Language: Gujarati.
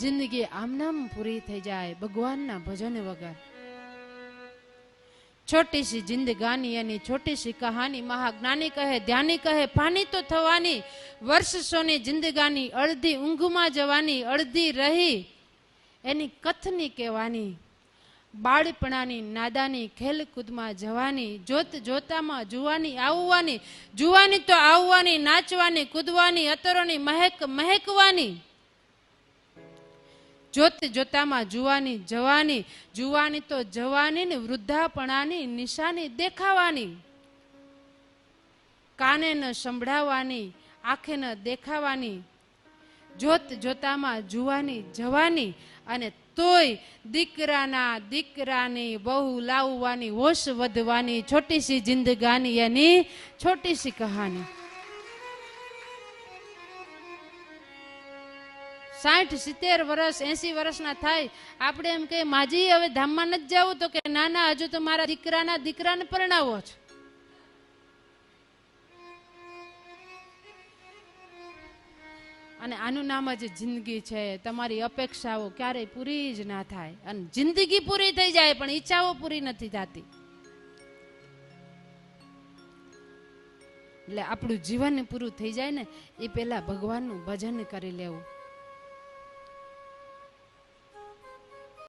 જિંદગી આમનામ પૂરી થઈ જાય ભગવાનના ભજન વગર. છોટી સી જિંદગાની એની છોટી સી કહાની મહાજ્ઞાની કહે, ધ્યાની કહે પાની તો થવાની. વર્ષોની જિંદગાની અડધી ઊંઘમાં જવાની, અડધી રહી. એની કથની કહેવાની, બાળપણાની નાદાની ખેલકૂદમાં જવાની, જોત જોતામાં જુવાની, આવવાની, જુવાની તો આવવાની, નાચવાની, કૂદવાની, અતરોની મહેક મહેકવાની. જોત જોતામાં જુવાની જવાની, જુવાની તો જવાની ને વૃદ્ધાપણાની નિશાની દેખાવાની. કાને ન સંભળાવવાની આંખે ન દેખાવાની. જોત જોતામાં જુવાની જવાની અને તોય દીકરાના દીકરાની બહુ લાવવાની, હોશ વધવાની છોટી સી જિંદગાની એની છોટી સી કહાની. સાઠ, સિત્તેર વર્ષ, એસી વર્ષના થાય. આપણે એમ કે માજી, હવે ધામમાં નથી જવું તો કે, ના ના, હજુ તો મારા દીકરાના દીકરાને પરણાવો છો. અને આનું નામ જ જિંદગી છે. તમારી અપેક્ષાઓ ક્યારેય પૂરી જ ના થાય. અને જિંદગી પૂરી થઈ જાય, પણ ઈચ્છાઓ પૂરી નથી થતી. એટલે આપણું જીવન પૂરું થઈ જાય ને, એ પહેલા ભગવાનનું ભજન કરી લેવું.